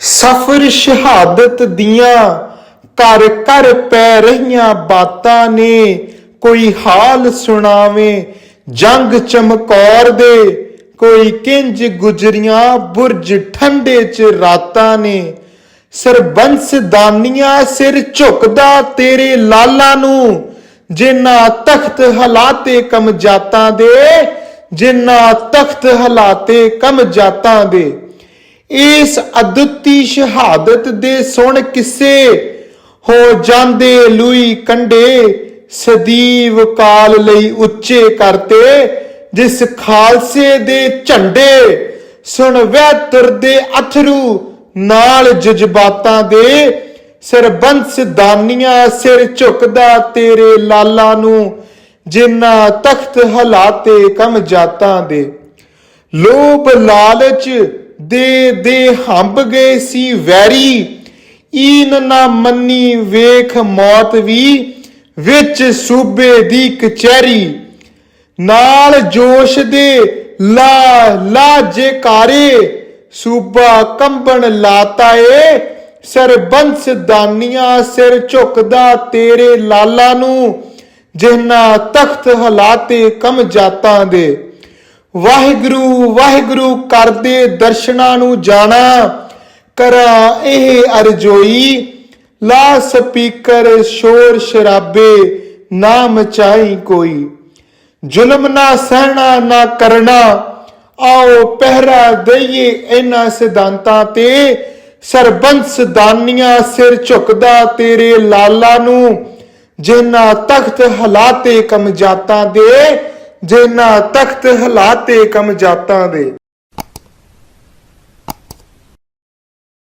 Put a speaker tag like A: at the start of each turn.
A: ਸਫਰ ਸ਼ਹਾਦਤ ਦੀਆਂ ਘਰ ਘਰ ਪੈ ਰਹੀਆਂ ਬਾਤਾਂ ਨੇ, ਕੋਈ ਹਾਲ ਸੁਣਾਵੇ, ਜੰਗ ਚਮਕੌਰ ਦੇ, ਕੋਈ ਕਿੰਜ ਗੁਜਰੀਆਂ ਬੁਰਜ ਠੰਡੇ ਚ ਰਾਤਾਂ ਨੇ। ਸਰਬੰਸ ਦਾਨੀਆਂ ਸਿਰ ਝੁਕਦਾ ਤੇਰੇ ਲਾਲਾਂ ਨੂੰ ਜਿਨ੍ਹਾਂ ਤਖਤ ਹਲਾਤੇ ਕਮ ਜਾਤਾਂ ਦੇ ਜਿਨ੍ਹਾਂ ਤਖਤ ਹਲਾਤੇ ਕਮ ਜਾਤਾਂ ਦੇ। ਇਸ ਅਦੁੱਤੀ ਸ਼ਹਾਦਤ ਦੇ ਸੁਣ ਕਿੱਸੇ? ਹੋ ਜਾਂਦੇ ਲੂਈ ਕੰਡੇ, ਸਦੀਵ ਕਾਲ ਲਈ ਉੱਚੇ ਕਰਤੇ, ਜਿਸ ਖਾਲਸੇ ਦੇ ਝੰਡੇ, ਸੁਣ ਵਹਿ ਤੁਰਦੇ ਅਥਰੂ ਨਾਲ ਜਜ਼ਬਾਤਾਂ ਦੇ, ਸਰਬੰਸ ਦਾਨੀਆਂ ਸਿਰ ਝੁਕਦਾ ਤੇਰੇ ਲਾਲਾਂ ਨੂੰ, ਜਿਨ੍ਹਾਂ ਤਖਤ ਹਲਾਤੇ ਕਮ ਜਾਤਾਂ ਦੇ। ਲੋਭ ਲਾਲਚ ਦੇ ਦੇ ਹੰਬ ਗਏ ਸੀ ਵੈਰੀ, ਈਨ ਨਾ ਮੰਨੀ ਵੇਖ ਮੌਤ ਵੀ, ਵਿੱਚ ਸੂਬੇ ਦੀ ਕਚਹਿਰੀ। ਨਾਲ ਜੋਸ਼ ਦੇ, ਲਾ ਲਾ ਜੇਕਾਰੇ, ਸੂਬਾ ਕੰਬਣ ਲਾਤਾ ਏ ਸਰਬੰਸ ਦਾਨੀਆਂ ਸਿਰ ਝੁਕਦਾ ਤੇਰੇ ਲਾਲਾ ਨੂੰ ਜਿਹਨਾਂ ਤਖਤ ਹਲਾਤੇ ਕਮ ਜਾਤਾਂ ਦੇ। ਵਾਹਿਗੁਰੂ ਵਾਹਿਗੁਰੂ ਕਰਦੇ ਦਰਸ਼ਨਾਂ ਨੂੰ ਜਾਣਾ, ਕਰਾਂ ਇਹ ਅਰਜੋਈ। ਲਾ ਸਪੀਕਰ ਸ਼ੋਰ ਸ਼ਰਾਬੇ, ਨਾ ਮਚਾਈ ਕੋਈ। ਜ਼ੁਲਮ ਨਾ ਸਹਿਣਾ, ਨਾ ਕਰਨਾ। ਆਓ ਪਹਿਰਾ ਦਈਏ ਇਹਨਾਂ ਸਿਧਾਂਤਾਂ ਤੇ। ਸਰਬੰਸ ਦਾਨੀਆਂ ਸਿਰ ਝੁਕਦਾ ਤੇਰੇ ਲਾਲਾ ਨੂੰ। ਜਿਨ੍ਹਾਂ ਤਖਤ ਹਲਾਤੇ ਕਮਜ਼ਾਤਾਂ ਦੇ ਜੇ ਨਾ ਤਖਤ ਹਲਾਤੇ ਕਮ ਜਾਤਾਂ ਦੇ।